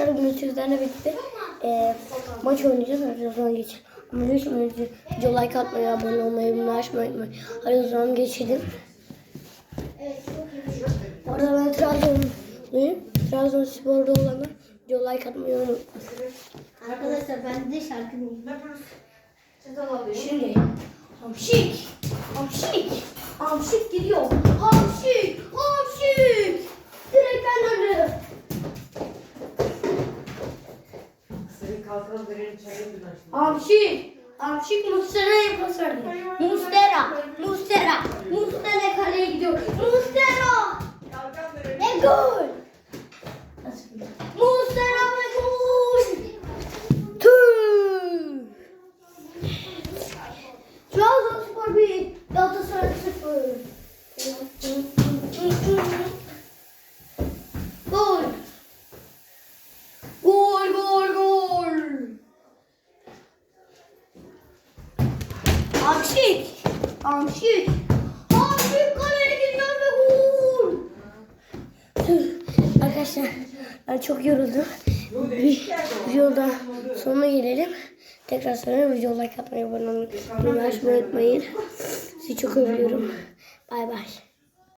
Arkadaşlar sizlerle birlikte e, maç oynayacağız. Hadi o zaman geçelim. Ama geçmeden önce video like atmayı, abone olmayı, bunu açmayı unutmayın. Hadi o zaman geçelim. Bu arada ben Trabzonluyum. Trabzonspor'da olanlar video like atmayı unutmayın. Arkadaşlar ben de şarkı. Şimdi hamşik, hamşik, hamşik gidiyor. Hamşik, hamşik. kalkalım verelim çayını bir Avşi. Avşik Mustera'yı pas. Mustera. Mustera. Mustera kaleye gidiyor. Mustera. Ve gol. Mustera ve gol. Tüh. Trabzonspor 1, Galatasaray 0. Amşik. Amşik. Amşik kaleye gidiyor ve gol. Arkadaşlar ben çok yoruldum. Bir videoda sonuna gelelim. Tekrar söyleyeyim video like atmayı, abone olmayı, açmayı unutmayın. Sizi çok övüyorum. Bay bay.